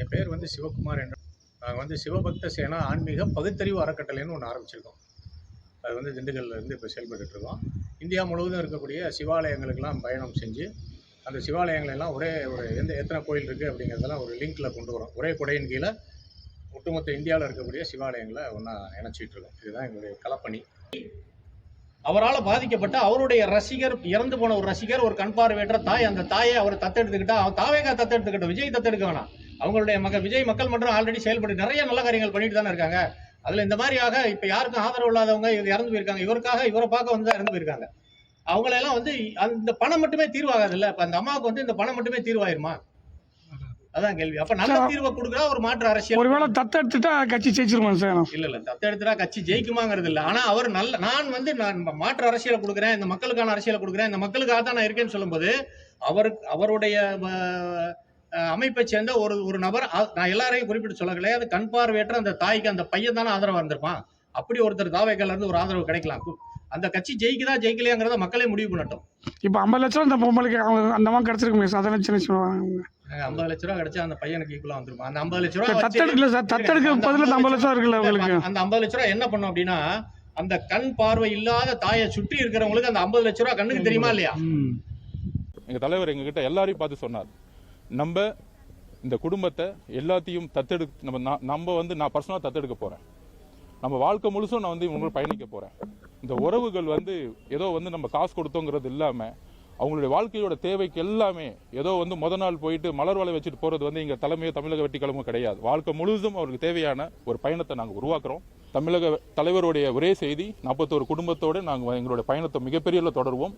என் பேர் வந்து சிவகுமார் என்ற நாங்கள் வந்து சிவபக்த சேனா ஆன்மீக பகுத்தறிவு அறக்கட்டளைன்னு ஒன்று ஆரம்பிச்சிருக்கோம். அது வந்து திண்டுக்கல்லேருந்து இப்போ செயல்பட்டுருக்கோம் இந்தியா முழுவதும் இருக்கக்கூடிய சிவாலயங்களுக்கெல்லாம் பயணம் செஞ்சு அந்த சிவாலயங்களெல்லாம் ஒரே ஒரு எந்த எத்தனை கோயில் இருக்குது அப்படிங்கிறதெல்லாம் ஒரு லிங்க்கில் கொண்டு வரோம். ஒரே குடையின் கீழே ஒட்டுமொத்த இந்தியாவில் இருக்கக்கூடிய சிவாலயங்களை ஒன்றா இணைச்சிட்ருக்கோம் இதுதான் எங்களுடைய களப்பணி. அவரால் பாதிக்கப்பட்ட அவருடைய ரசிகர் இறந்து போன ஒரு ரசிகர் ஒரு கண் பார்வையற்ற தாய் அந்த தாயை அவர் தத்தெடுத்துக்கிட்டா அவன் தாவேகா தத்தெடுத்துக்கிட்ட விஜய் தத்தெடுக்க வேணாம். அவங்களுடைய மக விஜய் மக்கள் மன்றம் ஆல்ரெடி செயல்பட்டு நிறைய நல்ல காரியங்கள் பண்ணிட்டு தானே இருக்காங்க. அதுல இந்த மாதிரியாக இப்ப யாருக்கும் ஆதரவு இல்லாதவங்க இது இறந்து போயிருக்காங்க. இவருக்காக இவரை பார்க்க வந்து இறந்து போயிருக்காங்க. அவங்களெல்லாம் வந்து அந்த பணம் மட்டுமே தீர்வாகாது இல்ல இப்ப அந்த அம்மாவுக்கு வந்து இந்த பணம் மட்டுமே தீர்வாயிருமா? அதான் கேள்வி. அப்ப நல்ல தீர்வை கொடுக்குறா ஒரு மாற்று அரசியல். ஒருவேளை தத்தெடுத்துட்டா கட்சி ஜெயிச்சிருமா சார் இல்ல இல்ல. தத்தெடுத்துட்டா கட்சி ஜெயிக்குமாங்கிறது இல்ல. ஆனா அவர் நல்ல நான் வந்து நான் மாற்று அரசியலை கொடுக்குறேன் இந்த மக்களுக்கான அரசியலை கொடுக்குறேன் இந்த மக்களுக்காக தான் நான் இருக்கேன்னு சொல்லும்போது அவருக்கு அவருடைய அமைப்பை சேர்ந்த ஒரு ஒரு நபர் நான் எல்லாரையும் குறிப்பிட்டு சொல்ல கிடையாது கண் பார்வையற்ற அந்த தாய்க்கு அந்த பையன் தானே ஆதரவா இருந்திருப்பான். அப்படி ஒருத்தர் தாவைக்கல்ல இருந்து ஒரு ஆதரவு கிடைக்கலாம். அந்த கட்சி ஜெயிக்குதா ஜெயிக்கலையாங்கிறத மக்களே முடிவு பண்ணட்டும். இப்போ ஐம்பது லட்சம் இந்த பொம்பளைக்கு அவங்க அந்த மாதிரி கிடச்சிருக்குமே சார்? அதெல்லாம் சின்ன சொல்லுவாங்க ஐம்பது லட்ச ரூபா கிடைச்சா அந்த பையனுக்கு ஈக்குவலா வந்துருமா அந்த ஐம்பது லட்ச ரூபா தத்தெடுக்கல சார். தத்தெடுக்க அந்த பதில் ஐம்பது லட்சம் இருக்குல்ல உங்களுக்கு அந்த ஐம்பது லட்ச ரூபா என்ன பண்ணும் அப்படின்னா அந்த கண் பார்வை இல்லாத தாயை சுற்றி இருக்கிறவங்களுக்கு அந்த ஐம்பது லட்ச ரூபா கண்ணுக்கு தெரியுமா இல்லையா? ம். எங்கள் தலைவர் எங்ககிட்ட எல்லாரையும் பார்த்து சொன்னார். நம்ம இந்த குடும்பத்தை எல்லாத்தையும் தத்தெடு நம்ம நான் நம்ம வந்து நான் பர்சனலாக தத்தெடுக்க போகிறேன் நம்ம வாழ்க்கை முழுசும் நான் வந்து இவங்களுக்கு பயணிக்க போகிறேன் இந்த உறவுகள் வந்து ஏதோ வந்து நம்ம காசு கொடுத்தோங்கிறது இல்லாமல் அவங்களுடைய வாழ்க்கையோட தேவைக்கு எல்லாமே ஏதோ வந்து முத நாள் போயிட்டு மலர் வலை வச்சுட்டு போகிறது வந்து எங்கள் தலைமையோ தமிழக வெட்டிக்கிழமும் கிடையாது. வாழ்க்கை முழுதும் அவருக்கு தேவையான ஒரு பயணத்தை நாங்கள் உருவாக்குறோம். தமிழக தலைவருடைய ஒரே செய்தி நாற்பத்தோரு குடும்பத்தோடு நாங்கள் எங்களுடைய பயணத்தை மிகப்பெரிய தொடர்வோம் தொடருவோம்.